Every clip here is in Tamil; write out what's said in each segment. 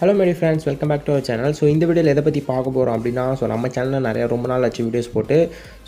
Hello Maddy friends welcome back to our channel so இந்த வீடியோவில் எதை பற்றி பார்க்க போகிறோம் அப்படின்னா ஸோ நம்ம சேனலில் நிறைய ரொம்ப நாள் ஆச்சு வீடியோஸ் போட்டு.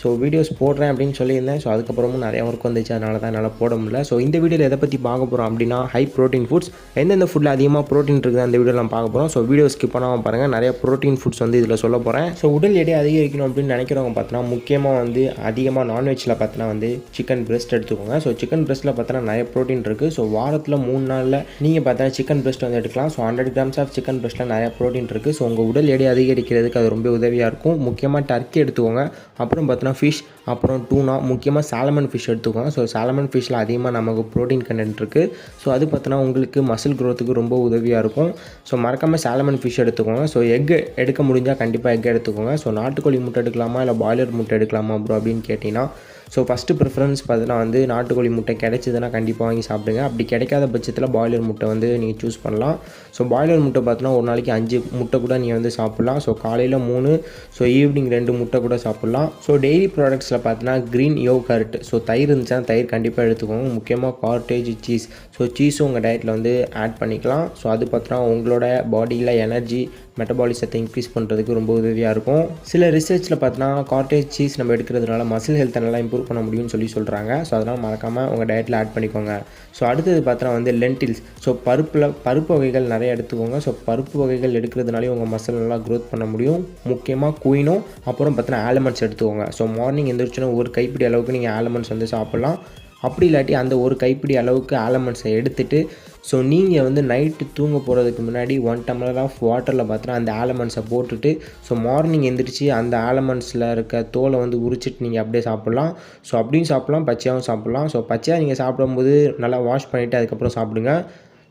ஸோ வீடியோஸ் போடுறேன் அப்படின்னு சொல்லியிருந்தேன். ஸோ அதுக்கப்புறமும் நிறைய ஒர்க் வந்துச்சு. அதனால தான் என்னால் போட முடியல. ஸோ இந்த வீடியோவில் எதை பற்றி பார்க்க போகிறோம் அப்படின்னா ஹை ப்ரோட்டீன் ஃபுட்ஸ் எந்தெந்த ஃபுட்டில் அதிகமாக ப்ரோட்டீன் இருக்குது அந்த வீடியோவில் நம்ம பார்க்க போகிறோம் ஸோ வீடியோ ஸ்கிப் பண்ணாமல் பாருங்கள் நிறைய ப்ரோட்டீன் ஃபுட்ஸ் வந்து இதில் சொல்ல போகிறேன் ஸோ உடல் எடை அதிகரிக்கணும் அப்படின்னு நினைக்கிறவங்க பார்த்தோன்னா முக்கியமாக வந்து அதிகமாக நான்வெஜ்ஜில் பார்த்தோன்னா வந்து சிக்கன் பிரெஸ்ட் எடுத்துக்கோங்க. ஸோ சிக்கன் பிரெஸ்ட்டில் பார்த்தோன்னா நிறைய ப்ரோட்டீன் இருக்குது ஸோ வாரத்தில் மூணு நாளில் நீங்கள் பார்த்தா சிக்கன் பிரெஸ்ட் வந்து எடுக்கலாம். So hundred grams of chicken பிரஸ்ட்டில் நிறையா ப்ரோட்டீன் இருக்குது ஸோ உங்கள் உடல் எடை அதிகரிக்கிறதுக்கு அது ரொம்ப உதவியாக இருக்கும். முக்கியமாக டர்க்கி எடுத்துக்கோங்க. அப்புறம் பார்த்தோன்னா ஃபிஷ் அப்புறம் டூனா முக்கியமாக சாலமன் ஃபிஷ் எடுத்துக்கோங்க. ஸோ சாலமன் ஃபிஷ்ஷில் அதிகமாக நமக்கு ப்ரோட்டீன் கண்டென்ட் இருக்குது ஸோ அது பார்த்தோன்னா உங்களுக்கு மசில் க்ரோத்துக்கு ரொம்ப உதவியாக இருக்கும். ஸோ மறக்காமல் சாலமன் ஃபிஷ் எடுத்துக்கோங்க. ஸோ எக் எடுக்க முடிஞ்சால் கண்டிப்பாக எக் எடுத்துக்கோங்க. ஸோ நாட்டுக்கோழி முட்டை எடுக்கலாமா? இல்லை பாய்லர் முட்டை எடுக்கலாமா ப்ரோ அப்படின்னு கேட்டிங்கன்னா ஸோ ஃபஸ்ட்டு ப்ரிஃபரன்ஸ் பார்த்தீங்கன்னா வந்து நாட்டுக்கோழி முட்டை கிடைச்சதுன்னா கண்டிப்பாக வாங்கி சாப்பிடுங்க. அப்படி கிடைக்காத பட்சத்தில் பாய்லர் முட்டை வந்து நீங்கள் சூஸ் பண்ணலாம். ஸோ பாய்லர் முட்டை பார்த்தோன்னா ஒரு நாளைக்கு அஞ்சு முட்டை கூட நீங்கள் வந்து சாப்பிட்லாம். ஸோ காலையில் மூணு ஸோ ஈவினிங் ரெண்டு முட்டை கூட சாப்பிட்லாம். ஸோ டெய்லி ப்ராடக்ட்ஸில் பார்த்தீங்கன்னா க்ரீன் யோ கர்ட் ஸோ தயிர் இருந்துச்சுன்னா தயிர் கண்டிப்பாக எடுத்துக்கோங்க. முக்கியமாக கார்டேஜ் சீஸ் ஸோ சீஸும் உங்கள் டயட்டில் வந்து ஆட் பண்ணிக்கலாம். ஸோ அது பார்த்தோன்னா உங்களோட பாடியில் எனர்ஜி மெட்டபாலிசத்தை இன்க்ரீஸ் பண்ணுறதுக்கு ரொம்ப உதவியாக இருக்கும். சில ரிசர்ச்சில் பார்த்தீங்கன்னா கார்டேஜ் சீஸ் நம்ம எடுக்கிறதுனால மசில் ஹெல்த்தை நல்லா இம்ப்ரூவ் பண்ண முடியும்னு சொல்லி சொல்கிறாங்க ஸோ அதனால் மறக்காமல் உங்கள் டயட்டில் ஆட் பண்ணிக்கோங்க. ஸோ அடுத்தது பார்த்தோன்னா வந்து லென்டில்ஸ் ஸோ பருப்பில் பருப்பு வகைகள் நிறைய எடுத்துக்கோங்க. ஸோ பருப்பு வகைகள் எடுக்கிறதுனாலே உங்கள் மசில் நல்லா க்ரோத் பண்ண முடியும். முக்கியமாக குயினும் அப்புறம் பார்த்தீங்கன்னா ஆலமண்ட்ஸ் எடுத்துக்கோங்க. ஸோ மார்னிங் எந்திரிச்சோன்னா ஒரு கைப்பிடி அளவுக்கு நீங்கள் ஆலமண்ட்ஸ் வந்து சாப்பிட்லாம். அப்படி இல்லாட்டி அந்த ஒரு கைப்பிடி அளவுக்கு ஆலமண்ட்ஸை எடுத்துகிட்டு ஸோ நீங்கள் வந்து நைட்டு தூங்க போகிறதுக்கு முன்னாடி ஒன் டம்ளர் ஆஃப் வாட்டரில் பார்த்தீங்கன்னா அந்த ஆலமண்ட்ஸை போட்டுட்டு ஸோ மார்னிங் எந்திரிச்சு அந்த ஆலமண்ட்ஸில் இருக்க தோலை வந்து உரிச்சிட்டு நீங்கள் அப்படியே சாப்பிட்லாம். ஸோ அப்படியும் சாப்பிட்லாம் பச்சையாகவும் சாப்பிட்லாம். ஸோ பச்சையாக நீங்கள் சாப்பிடும்போது நல்லா வாஷ் பண்ணிவிட்டு அதுக்கப்புறம் சாப்பிடுங்க.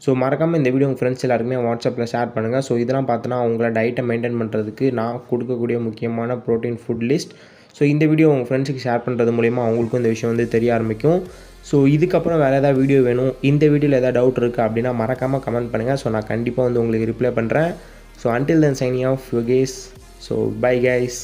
ஸோ மறக்காமல் இந்த வீடியோ உங்கள் ஃப்ரெண்ட்ஸ் எல்லாருமே வாட்ஸ்அப்பில் ஷேர் பண்ணுங்கள் ஸோ இதெல்லாம் பார்த்தோன்னா உங்களை டயட்டை மெயின்டைன் பண்ணுறதுக்கு நான் கொடுக்கக்கூடிய முக்கியமான ப்ரோட்டீன் ஃபுட் லிஸ்ட் ஸோ இந்த வீடியோ உங்கள் ஃப்ரெண்ட்ஸுக்கு ஷேர் பண்ணுறது மூலிமா அவங்களுக்கும் இந்த விஷயம் வந்து தெரிய ஆரம்பிக்கும். ஸோ இதுக்கப்புறம் வேறு ஏதாவது வீடியோ வேணும் இந்த வீடியோவில் ஏதாவது டவுட் இருக்குது அப்படின்னா மறக்காமல் கமெண்ட் பண்ணுங்கள் ஸோ நான் கண்டிப்பாக வந்து உங்களுக்கு ரிப்ளை பண்ணுறேன் so until then signing off Yogesh so bye guys